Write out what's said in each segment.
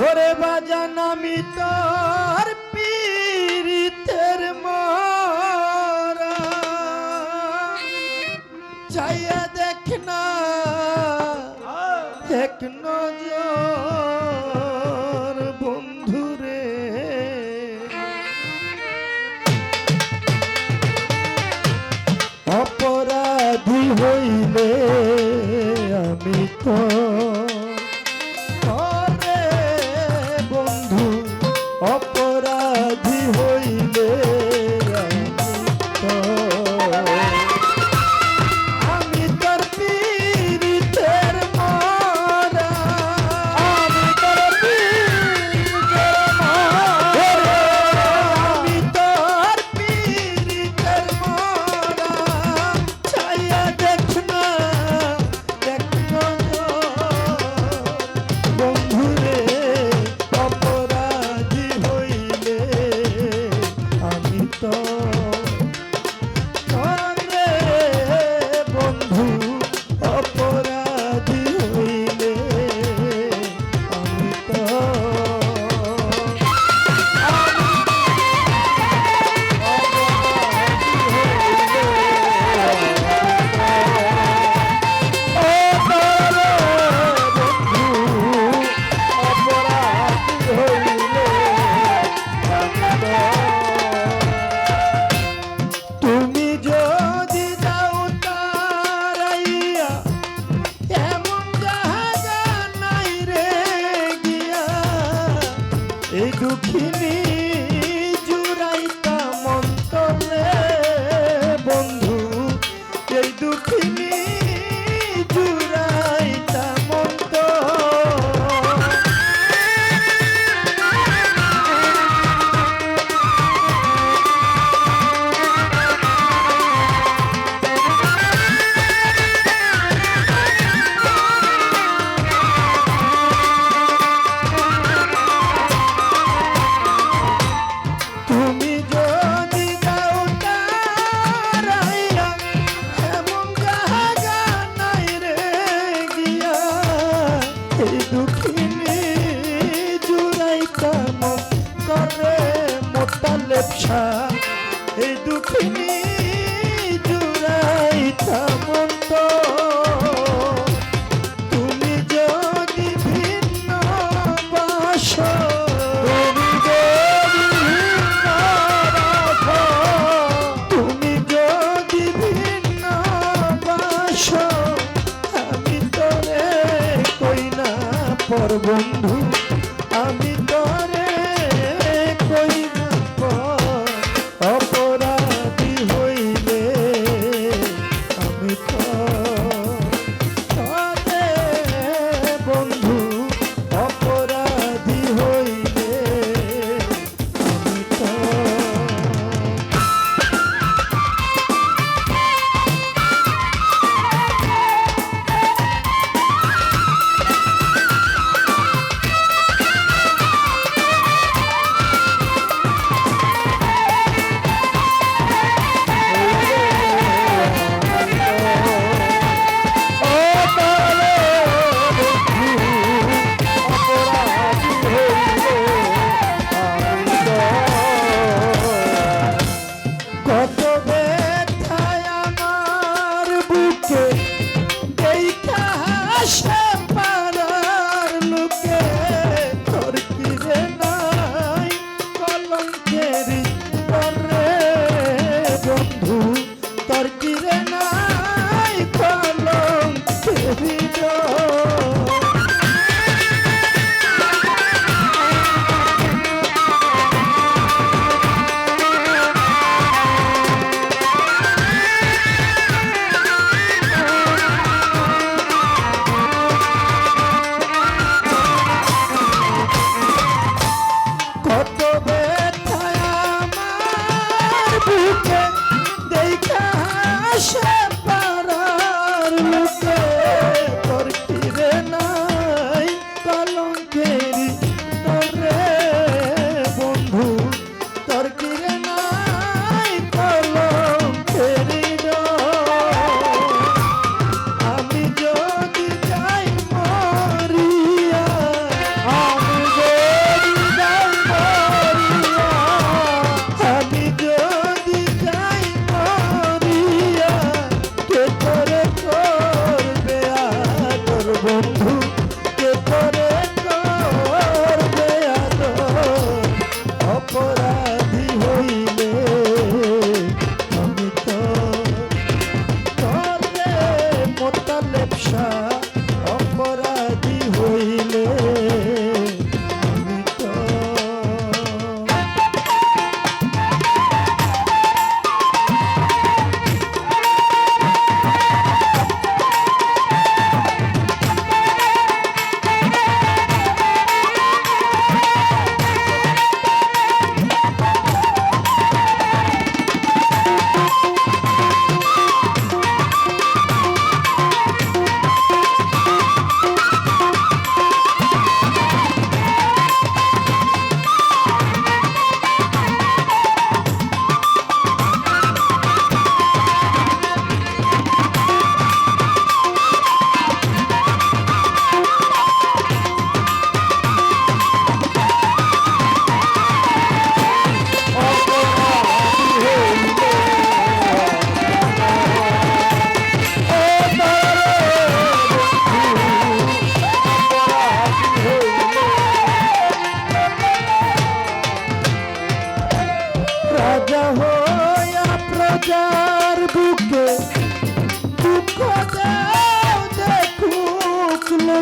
ওরে বাজান, আমি তোর পীরিতের মরা। চাইয়া দেখ না এক নজর বন্ধুরে অপরাধী হইলে আমি তো সেই দুঃখিনী জুড়াই কাম করে মোটা লেপসা।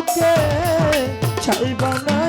বুকে ছাইবা না।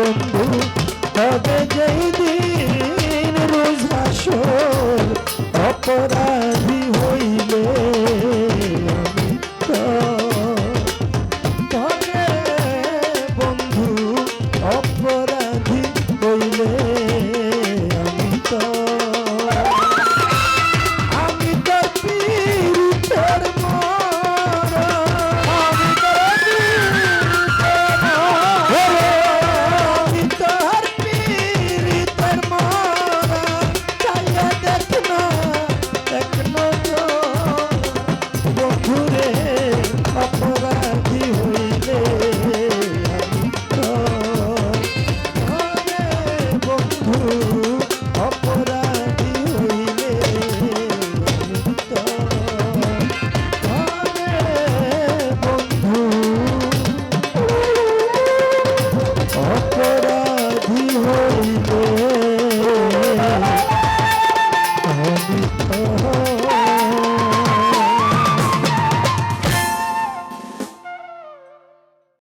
বন্ধু তবে যেই দিন রোজ আসল অপরাধী হইলে